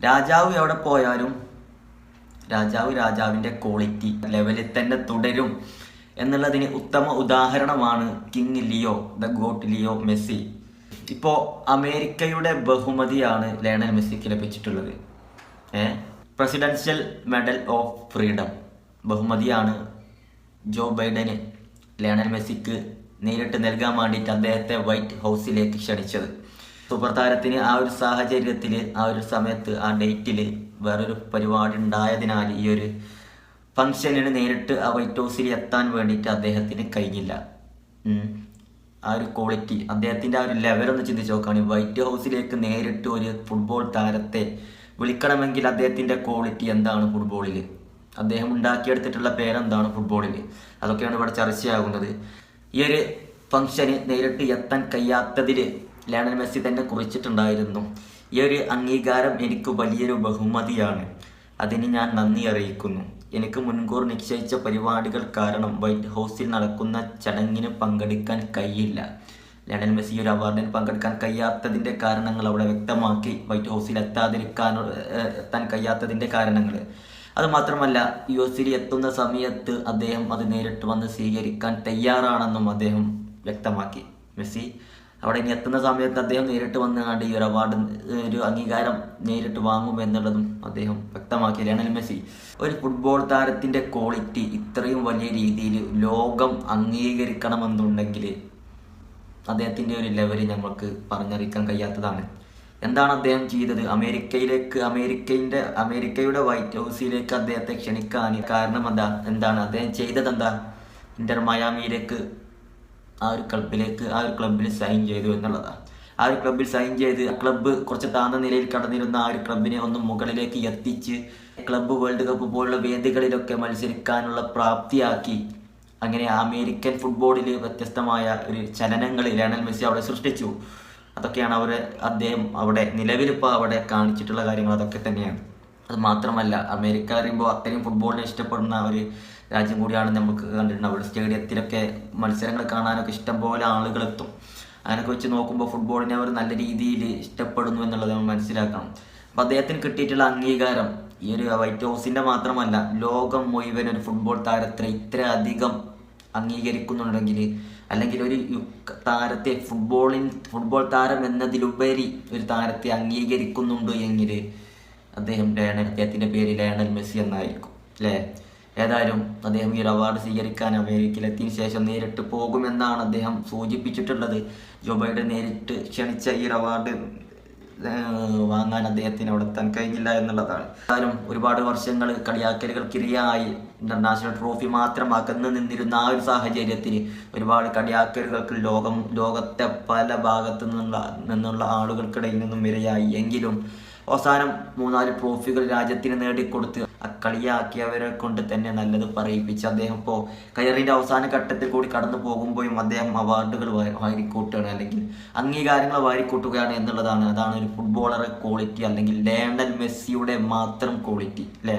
രാജാവ് എവിടെ പോയാലും രാജാവ് രാജാവിന്റെ ക്വാളിറ്റി ലെവലിൽ തന്നെ തുടരും എന്നുള്ളതിന് ഉത്തമ ഉദാഹരണമാണ് king Leo the GOAT Leo Messi ഇപ്പോൾ അമേരിക്കയുടെ ബഹുമതിയാണ് ലയണൽ മെസ്സിക്ക് ലഭിച്ചിട്ടുള്ളത്. ഏ? പ്രസിഡൻഷ്യൽ മെഡൽ ഓഫ് ഫ്രീഡം ബഹുമതിയാണ് ജോ ബൈഡന് ലയണൽ മെസ്സിക്ക് നേരിട്ട് നൽകാൻ വേണ്ടിയിട്ട് അദ്ദേഹത്തെ വൈറ്റ് ഹൗസിലേക്ക് ക്ഷണിച്ചത്. സൂപ്പർ താരത്തിന് ആ ഒരു സാഹചര്യത്തിൽ ആ ഒരു സമയത്ത് ആ ഡേറ്റിൽ വേറൊരു പരിപാടി ഉണ്ടായതിനാൽ ഈ ഒരു ഫംഗ്ഷനിന് നേരിട്ട് ആ വൈറ്റ് ഹൗസിൽ എത്താൻ വേണ്ടിയിട്ട് അദ്ദേഹത്തിന് കഴിഞ്ഞില്ല. ആ ഒരു ക്വാളിറ്റി അദ്ദേഹത്തിന്റെ ആ ഒരു ലെവലൊന്ന് ചിന്തിച്ച് നോക്കുകയാണെങ്കിൽ വൈറ്റ് ഹൗസിലേക്ക് നേരിട്ട് ഒരു ഫുട്ബോൾ താരത്തെ വിളിക്കണമെങ്കിൽ അദ്ദേഹത്തിന്റെ ക്വാളിറ്റി എന്താണ് ഫുട്ബോളിൽ അദ്ദേഹം ഉണ്ടാക്കിയെടുത്തിട്ടുള്ള പേരെന്താണ് ഫുട്ബോളിൽ അതൊക്കെയാണ് ഇവിടെ ചർച്ചയാകുന്നത്. ഈ ഒരു ഫംഗ്ഷന് നേരിട്ട് എത്താൻ കഴിയാത്തതിൽ ലയണൽ മെസ്സി തന്നെ കുറിച്ചിട്ടുണ്ടായിരുന്നു. ഈ ഒരു അംഗീകാരം എനിക്ക് വലിയൊരു ബഹുമതിയാണ്. അതിന് ഞാൻ നന്ദി അറിയിക്കുന്നു. എനിക്ക് മുൻകൂർ നിശ്ചയിച്ച പരിപാടികൾ കാരണം വൈറ്റ് ഹൗസിൽ നടക്കുന്ന ചടങ്ങിന് പങ്കെടുക്കാൻ കഴിയില്ല. ലയണൽ മെസ്സി ഒരു അവാർഡിന് പങ്കെടുക്കാൻ കഴിയാത്തതിന്റെ കാരണങ്ങൾ അവിടെ വ്യക്തമാക്കി വൈറ്റ് ഹൗസിൽ എത്താതിരിക്കാൻ എത്താൻ കഴിയാത്തതിന്റെ കാരണങ്ങൾ. അതുമാത്രമല്ല യു എസിൽ എത്തുന്ന സമയത്ത് അദ്ദേഹം അത് നേരിട്ട് വന്ന് സ്വീകരിക്കാൻ തയ്യാറാണെന്നും അദ്ദേഹം വ്യക്തമാക്കി. മെസ്സി അവിടെ ഇനി എത്തുന്ന സമയത്ത് അദ്ദേഹം നേരിട്ട് വന്നുകൊണ്ട് ഈ ഒരു അവാർഡ് ഒരു അംഗീകാരം നേരിട്ട് വാങ്ങും എന്നുള്ളതും അദ്ദേഹം വ്യക്തമാക്കി ലയണൽ മെസ്സി ഒരു ഫുട്ബോൾ താരത്തിന്റെ ക്വാളിറ്റി ഇത്രയും വലിയ രീതിയിൽ ലോകം അംഗീകരിക്കണമെന്നുണ്ടെങ്കിൽ അദ്ദേഹത്തിന്റെ ഒരു ലെവൽ ഞങ്ങൾക്ക് പറഞ്ഞറിയിക്കാൻ കഴിയാത്തതാണ്. എന്താണ് അദ്ദേഹം ചെയ്തത്? അമേരിക്കയിലേക്ക് അമേരിക്കയുടെ അമേരിക്കയുടെ വൈറ്റ് ഹൗസിലേക്ക് അദ്ദേഹത്തെ ക്ഷണിക്കാൻ കാരണം എന്താ എന്താണ് അദ്ദേഹം ചെയ്തത് എന്താ ഇന്റർ മയാമിയിലേക്ക് ആ ഒരു ക്ലബിലേക്ക് ആ ഒരു ക്ലബിൽ സൈൻ ചെയ്തു എന്നുള്ളതാണ് ആ ഒരു ക്ലബിൽ സൈൻ ചെയ്ത് ക്ലബ്ബ് കുറച്ച് താഴ്ന്ന നിലയിൽ കടന്നിരുന്ന ആ ഒരു ക്ലബിനെ ഒന്ന് മുകളിലേക്ക് എത്തിച്ച് ക്ലബ്ബ് വേൾഡ് കപ്പ് പോലുള്ള വേദികളിലൊക്കെ മത്സരിക്കാനുള്ള പ്രാപ്തിയാക്കി. അങ്ങനെ അമേരിക്കൻ ഫുട്ബോളിൽ വ്യത്യസ്തമായ ഒരു ചലനങ്ങൾ ലയണൽ മെസ്സി അവിടെ സൃഷ്ടിച്ചു. അതൊക്കെയാണ് അവർ അദ്ദേഹം അവിടെ നിലവിലിപ്പോൾ അവിടെ കാണിച്ചിട്ടുള്ള കാര്യങ്ങൾ അതൊക്കെ തന്നെയാണ്. അത് മാത്രമല്ല അമേരിക്ക പറയുമ്പോൾ അത്രയും ഫുട്ബോളിനെ ഇഷ്ടപ്പെടുന്ന ഒരു രാജ്യം കൂടിയാണ് നമുക്ക് കണ്ടിട്ടുണ്ട് അവിടെ സ്റ്റേഡിയത്തിലൊക്കെ മത്സരങ്ങൾ കാണാനൊക്കെ ഇഷ്ടംപോലെ ആളുകൾ എത്തും അങ്ങനെയൊക്കെ വെച്ച് നോക്കുമ്പോൾ ഫുട്ബോളിനെ അവർ നല്ല രീതിയിൽ ഇഷ്ടപ്പെടുന്നു എന്നുള്ളത് നമ്മൾ മനസ്സിലാക്കണം. അപ്പം അദ്ദേഹത്തിന് കിട്ടിയിട്ടുള്ള അംഗീകാരം ഈ ഒരു വൈറ്റ് ഹൗസിന്റെ മാത്രമല്ല ലോകം മുഴുവൻ ഒരു ഫുട്ബോൾ ഇത്ര അധികം അംഗീകരിക്കുന്നുണ്ടെങ്കിൽ അല്ലെങ്കിൽ ഒരു താരത്തെ ഫുട്ബോളിൻ ഫുട്ബോൾ താരം എന്നതിലുപരി ഒരു താരത്തെ അംഗീകരിക്കുന്നുണ്ട് എങ്കിൽ അദ്ദേഹം ലയണൽ അദ്ദേഹത്തിന്റെ പേര് ലയണൽ മെസ്സി എന്നായിരിക്കും അല്ലേ? ഏതായാലും അദ്ദേഹം ഈ ഒരു അവാർഡ് സ്വീകരിക്കാൻ അമേരിക്കയിലെത്തിയ ശേഷം നേരിട്ട് പോകുമെന്നാണ് അദ്ദേഹം സൂചിപ്പിച്ചിട്ടുള്ളത്. ജോ ബൈഡൻ നേരിട്ട് ക്ഷണിച്ച ഈ ഒരു അവാർഡ് വാങ്ങാൻ അദ്ദേഹത്തിന് അവിടെ എത്താൻ കഴിഞ്ഞില്ല എന്നുള്ളതാണ്. എന്നാലും ഒരുപാട് വർഷങ്ങൾ കളിയാക്കലുകൾക്കിരയായി ഇന്റർനാഷണൽ ട്രോഫി മാത്രം അകന്നു നിന്നിരുന്ന ആ ഒരു സാഹചര്യത്തിൽ ഒരുപാട് കളിയാക്കലുകൾക്ക് ലോകം ലോകത്തെ പല ഭാഗത്തു നിന്നുള്ള നിന്നുള്ള ആളുകൾക്കിടയിൽ നിന്നും ഇരയായി. എങ്കിലും അവസാനം മൂന്നാൽ ട്രോഫികൾ രാജ്യത്തിന് നേടിക്കൊടുത്ത് കളിയാക്കിയവരെ കൊണ്ട് തന്നെ നല്ലത് പറയിപ്പിച്ച് അദ്ദേഹം ഇപ്പോൾ കരിയറിന്റെ അവസാന ഘട്ടത്തിൽ കൂടി കടന്നു പോകുമ്പോഴും അദ്ദേഹം അവാർഡുകൾ വാരിക്കൂട്ടുകയാണ് അല്ലെങ്കിൽ അംഗീകാരങ്ങൾ വാരിക്കൂട്ടുകയാണ് എന്നുള്ളതാണ്. അതാണ് ഒരു ഫുട്ബോളറെ ക്വാളിറ്റി അല്ലെങ്കിൽ ലയണൽ മെസ്സിയുടെ മാത്രം ക്വാളിറ്റി അല്ലേ